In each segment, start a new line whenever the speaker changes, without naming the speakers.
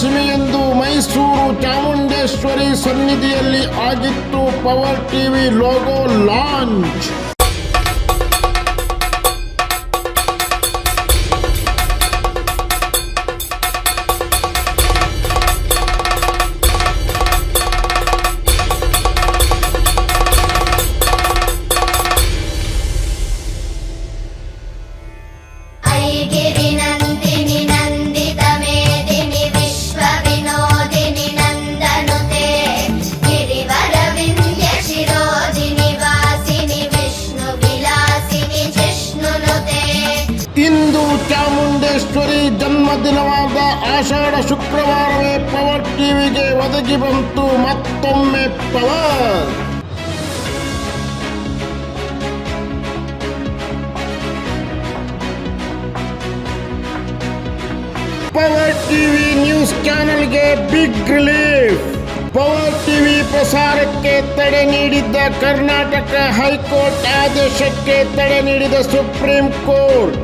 ವಿಜಯದಶಮಿಯಂದು ಮೈಸೂರು ಚಾಮುಂಡೇಶ್ವರಿ ಸನ್ನಿಧಿಯಲ್ಲಿ ಆಗಿತ್ತು power TV logo launch. ಇಂದು ಚಾಮುಂಡೇಶ್ವರಿ ಜನ್ಮದಿನವಾದ ಆಷಾಢ ಶುಕ್ರವಾರವೇ ಪವರ್ ಟಿವಿಗೆ ಒದಗಿ ಬಂತು ಮತ್ತೊಮ್ಮೆ ಪವರ್. ಪವರ್ ಟಿವಿ ನ್ಯೂಸ್ ಚಾನೆಲ್ಗೆ ಬಿಗ್ ರಿಲೀಫ್. ಪವರ್ ಟಿವಿ ಪ್ರಸಾರಕ್ಕೆ ತಡೆ ನೀಡಿದ್ದ ಕರ್ನಾಟಕ ಹೈಕೋರ್ಟ್ ಆದೇಶಕ್ಕೆ ತಡೆ ನೀಡಿದ ಸುಪ್ರೀಂ ಕೋರ್ಟ್.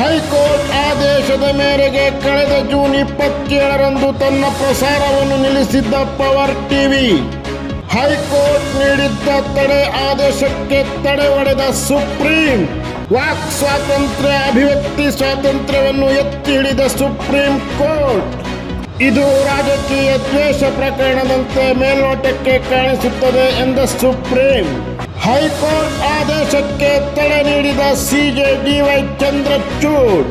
ಹೈಕೋರ್ಟ್ ಆದೇಶದ ಮೇರೆಗೆ ಕಳೆದ ಜೂನ್ ಇಪ್ಪತ್ತೇಳರಂದು ತನ್ನ ಪ್ರಸಾರವನ್ನು ನಿಲ್ಲಿಸಿದ್ದ ಪವರ್ ಟಿವಿ. ಹೈಕೋರ್ಟ್ ನೀಡಿದ್ದ ತಡೆ ಆದೇಶಕ್ಕೆ ತಡೆ ಒಡೆದ ಸುಪ್ರೀಂ. ವಾಕ್ ಸ್ವಾತಂತ್ರ್ಯ ಅಭಿವ್ಯಕ್ತಿ ಸ್ವಾತಂತ್ರ್ಯವನ್ನು ಎತ್ತಿ ಹಿಡಿದ ಸುಪ್ರೀಂ ಕೋರ್ಟ್. ಇದು ರಾಜಕೀಯ ದ್ವೇಷ ಪ್ರಕರಣದಂತೆ ಮೇಲ್ನೋಟಕ್ಕೆ ಕಾಣಿಸುತ್ತದೆ ಎಂದ ಸುಪ್ರೀಂ. ಹೈಕೋರ್ಟ್ ಆದೇಶಕ್ಕೆ ತಡೆ ನೀಡಿದ ಸಿಜೆ ಡಿವೈ ಚಂದ್ರಚೂಡ್